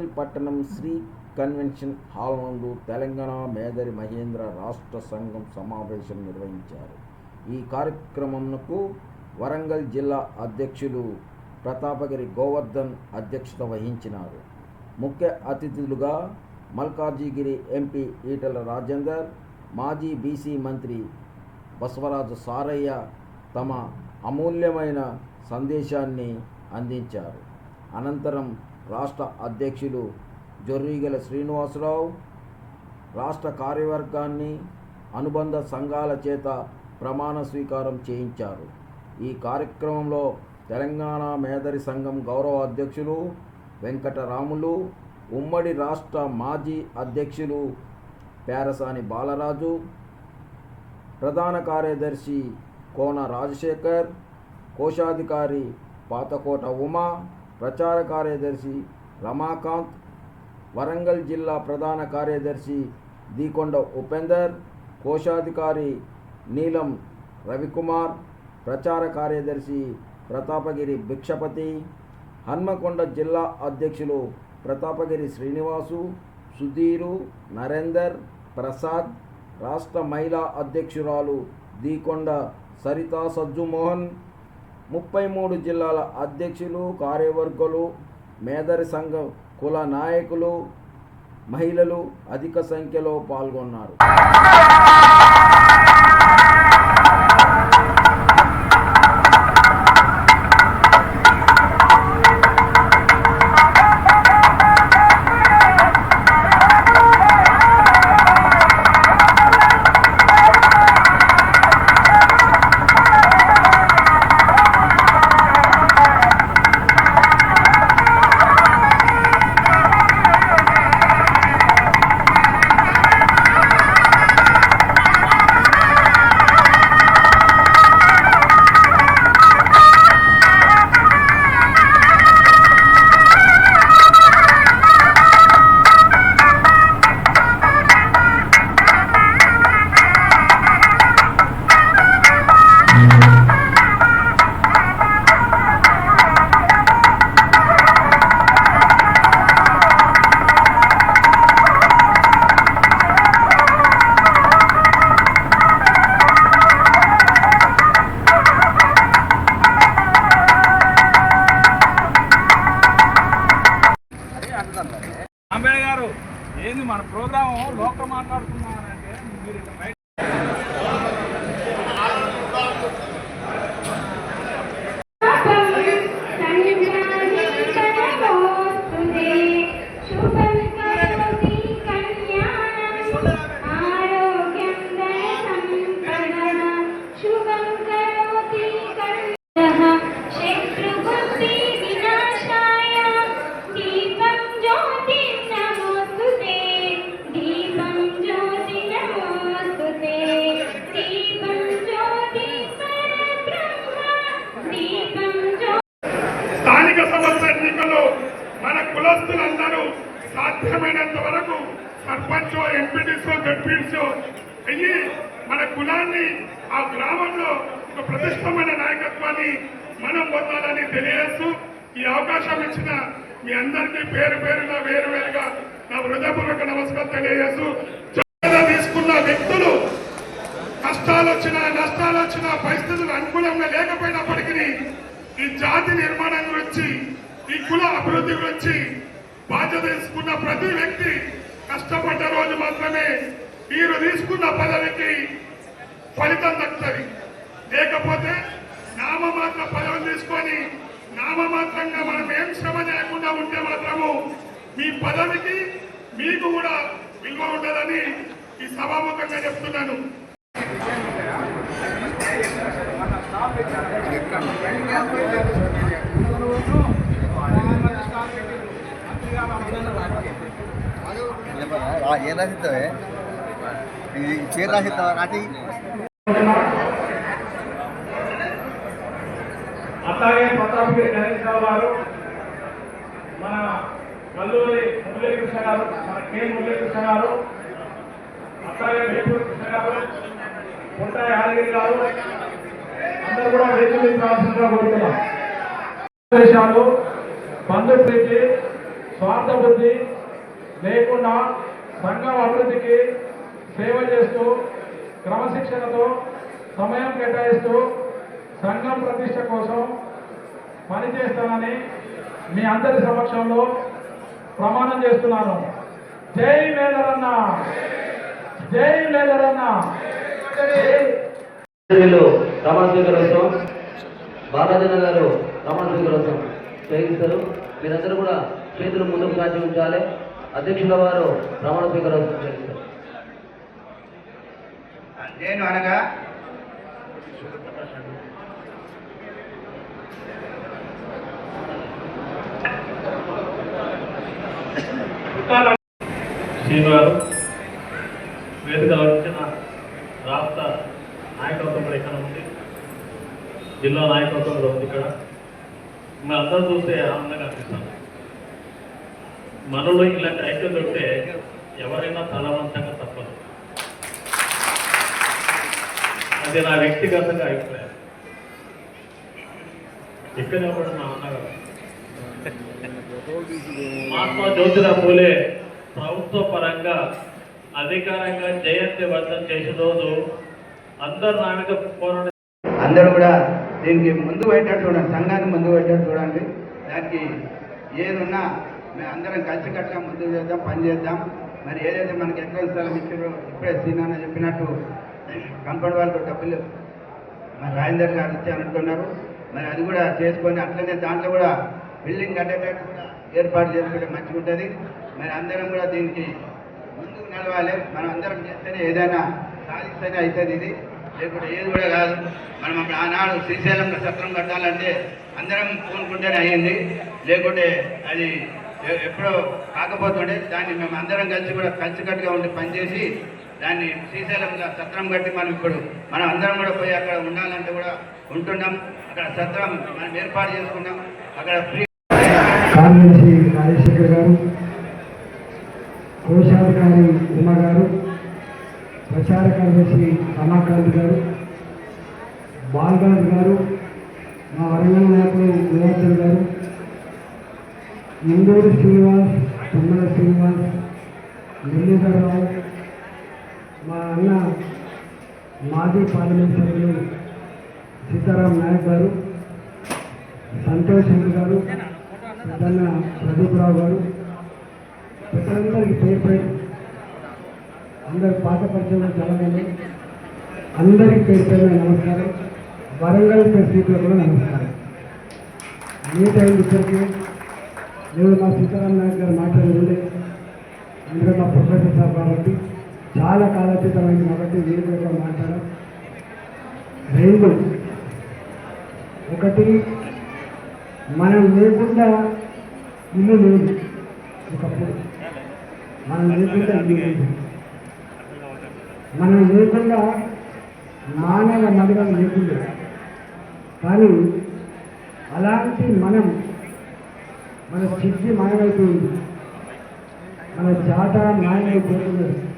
వరంగల్ పట్టణం Shri convention hall నందు తెలంగాణ మేదరి మహేంద్ర రాష్ట్ర సంఘం సమావేశం నిర్వహించారు. ఈ కార్యక్రమంకు వరంగల్ జిల్లా అధ్యక్షులు ప్రతాపగిరి గోవర్ధన్ అధ్యక్షత వహించినారు. ముఖ్య అతిథులుగా మల్కాజిగిరి ఎంపీ ఈటల రాజేందర్ మాజీ బీసీ మంత్రి బసవరాజు సారయ్య తమ అమూల్యమైన సందేశాన్ని అందించారు. అనంతరం రాష్ట్ర అధ్యక్షులు జొర్రీగల శ్రీనివాసరావు రాష్ట్ర కార్యవర్గాన్ని అనుబంధ సంఘాల చేత ప్రమాణ స్వీకారం చేయించారు. ఈ కార్యక్రమంలో తెలంగాణ మేదరి సంఘం గౌరవ అధ్యక్షులు వెంకటరాములు ఉమ్మడి రాష్ట్ర మాజీ అధ్యక్షులు పేరసాని బాలరాజు ప్రధాన కార్యదర్శి కోన రాజశేఖర్ కోశాధికారి పాతకోట ఉమా ప్రచార కార్యదర్శి రమాకాంత్ వరంగల్ జిల్లా ప్రధాన కార్యదర్శి దీకొండ ఉపేందర్ కోశాధికారి నీలం రవికుమార్ ప్రచార కార్యదర్శి ప్రతాపగిరి భిక్షపతి హన్మకొండ జిల్లా అధ్యక్షులు ప్రతాపగిరి శ్రీనివాసు సుధీరు నరేందర్ ప్రసాద్ రాష్ట్ర మహిళా అధ్యక్షురాలు దీకొండ సరితా సజ్జుమోహన్ ముప్పై మూడు జిల్లాల అధ్యక్షులు కార్యవర్గులు మేదరి సంఘం కుల నాయకులు మహిళలు అధిక సంఖ్యలో పాల్గొన్నారు. ఏంది మన ప్రోగ్రాము లోకల్ మాట్లాడుతున్నారంటే మీరు అయ్యి మన కులాన్ని ఆ గ్రామంలో ఒక ప్రతిష్టమైన నాయకత్వాన్ని మనం పొందాలని తెలియజేస్తూ ఈ అవకాశం ఇచ్చిన మీ అందరికీ పేరు పేరుగా వేరు వేరుగా నా హృదయపూర్వక నమస్కారం తెలియజేస్తూ తీసుకున్న వ్యక్తులు కష్టాలు వచ్చినా నష్టాలు వచ్చినా పరిస్థితులు అనుకూలంగా లేకపోయినప్పటికీ ఈ జాతి నిర్మాణం గురించి ఈ కుల అభివృద్ధి గురించి బాధ్యత తీసుకున్న ప్రతి వ్యక్తి కష్టపడ్డ రోజు మాత్రమే మీరు తీసుకున్న పదవికి ఫలితం దక్కుతుంది. లేకపోతే నామమాత్ర పదవి తీసుకొని నామమాత్రంగా మనం ఏం శ్రమ చేయకుండా ఉంటే మాత్రము మీ పదవికి మీకు కూడా విలువ ఉండదని ఈ సభాముఖంగా చెప్తున్నాను. ఏం రాసిస్తావే? పేరు రాసి రాసి అట్లాగే ప్రతాపగిరి గణేశ్వరరావు గారు మన కల్లూరి మురళీ కృష్ణ గారు మన కే మురళీ కృష్ణ గారు అట్లాగే వేపూరి కృష్ణ గారు పుట్ట యాదగిరి గారు అందరూ కూడా వేదిక రావాల్సిందిగా కోరుతున్నాం. దేశాలు బంధు ప్రీతి స్వార్థ బుద్ధి లేకుండా సంఘం అభివృద్ధికి సేవ చేస్తూ క్రమశిక్షణతో సమయం కేటాయిస్తూ సంఘం ప్రతిష్ట కోసం పనిచేస్తానని మీ అందరి సమక్షంలో ప్రమాణం చేస్తున్నాను. జై మేదరన్న! జై మేదరన్న! జై వీళ్ళు ప్రమాణ స్వీకారోత్సవం బాలాజన గారు ప్రమాణ చేయిస్తారు మీరందరూ కూడా చేతులు ముందుకు కాచి ఉంచాలి. అధ్యక్షుల వారు ప్రమాణ చేయిస్తారు నేను అనగా శ్రీనివారు వేదిక వచ్చిన రాష్ట్ర నాయకత్వం ఇక్కడ ఉంది. జిల్లా నాయకత్వం కూడా ఉంది ఇక్కడ. మేము అందరూ చూస్తే ఆనందంగా అనిపిస్తాం మనలో ఇలాంటి ఐక్యత దొరికితే ఎవరైనా తలవంతంగా తప్పదు. అది నా వ్యక్తిగతంగా అభిప్రాయం. ఇక్కడే కూడా మా అన్నగారు మహాత్మా జ్యోతిరావు పూలే ప్రభుత్వ పరంగా అధికారంగా జయంతి వర్ధం చేసిన రోజు అందరు నా మీద పోరాట అందరూ కూడా దీనికి ముందు పెట్టాడు చూడండి సంఘాన్ని ముందు పెట్టాడు చూడండి. దానికి ఏదున్నా మేము అందరం కలిసికట్టుగా ముందు చేద్దాం పని చేద్దాం. మరి ఏదైతే మనకి ఎక్కడ స్థలం ఇచ్చారో ఇప్పుడే సీనా చెప్పినట్టు కంపౌండ్ వాళ్ళతో డబ్బులు మరి రాజేందర్ గారు ఇచ్చారంటున్నారు మరి అది కూడా చేసుకొని అట్లనే దాంట్లో కూడా బిల్డింగ్ కట్టేటట్టు కూడా ఏర్పాటు చేసుకుంటే మంచిగా ఉంటుంది మరి అందరం కూడా దీనికి ముందుకు నడవాలి. మనం అందరం చేస్తేనే ఏదైనా సాధిస్తేనే అవుతుంది ఇది. లేకుంటే ఏది కూడా కాదు. మనం అప్పుడు ఆనాడు శ్రీశైలంలో సత్రం కట్టాలంటే అందరం కోనుకుంటేనే అయ్యింది. లేకుంటే అది ఎప్పుడో కాకపోతుండే దాన్ని మేము అందరం కలిసి కూడా కలిసికట్టుగా ఉండి పనిచేసి దాన్ని శ్రీశైలంలో సత్రం కట్టి మనం ఇప్పుడు మనం అందరం కూడా పోయి అక్కడ ఉండాలంటే కూడా ఉంటున్నాం. అక్కడ సత్రం మనం ఏర్పాటు చేసుకున్నాం. అక్కడ ఫ్రీ కార్యదర్శి రాజశేఖర్ గారు కోశాధికారి ఉమా గారు ప్రచార కార్యదర్శి రమాకాంత్ గారు బాలరాజు గారు మా వరంగల్ నాయకులు గోవర్ధన్ గారు ఇందూరు శ్రీనివాస్ తుమ్మల శ్రీనివాస్ మురళీధరరావు మా అన్న మాజీ పార్లమెంట్ సభ్యులు సీతారాం నాయక్ గారు సంతోష్ రెడ్డి గారు పెద్దన్న ప్రదీప్రావు గారు పెద్దలందరికీ పేరు పేరు. అందరు పాత పరిచయం చాలా అందరికీ పేరు పేరు నమస్కారం. వరంగల్ ప్రెసిడెంట్లో కూడా నమస్కారం. ఏ టైం ఇద్దరికి నేను మా సీతారాం నాయక్ గారు మాట్లాడింది అందులో మా ప్రొఫెసర్ సార్ చాలా కాలతీతమైంది కాబట్టి వీరి కూడా రెండు ఒకటి మనం లేకుండా ఇల్లు లేదు. ఒకప్పుడు మనం లేకుండా ఇల్లు లేదు. మనం లేకుండా మానవ మగడం లేకుండా. కానీ అలాంటి మనం మన స్థితి మాయమైపోయింది. మన జాత మాయమైపోతున్నది.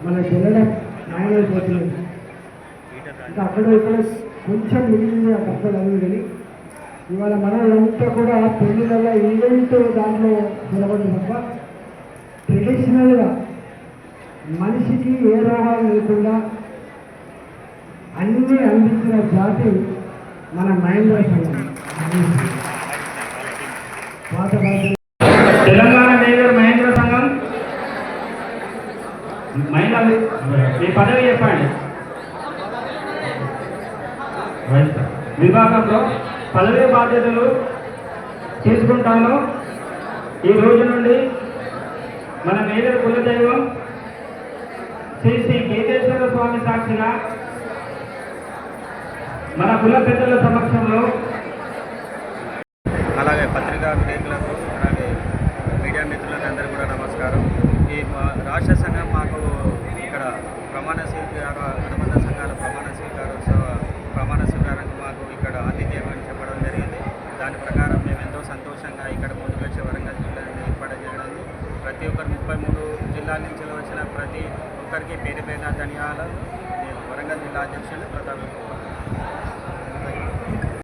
మన గెలడం మాయమైపోతున్నది ఇంకా అక్కడ ఇక్కడ కొంచెం మిగిలిన కష్టలు అవి కానీ. ఇవాళ మనలంతా కూడా పెళ్ళిళ్ళ ఈవెంట్ దాంట్లో నిలబడి తప్ప ట్రెడిషనల్గా మనిషికి ఏ రోగాలు లేకుండా అన్నీ అందించిన జాతి మన మహేంద్ర సంఘం పాత భాష తెలంగాణ మేజర్ మహేంద్ర సంఘం మహిళా మీ పదవి చెప్పండి. విభాగంలో పదవి బాధ్యతలు తీసుకుంటాను. ఈ రోజు నుండి మన మేజర్ కులదైవం శ్రీ శ్రీ కేతేశ్వర స్వామి సాక్షిగా మన కుల పెద్దల సమక్షంలో అలాగే పత్రికా విలేకరులకు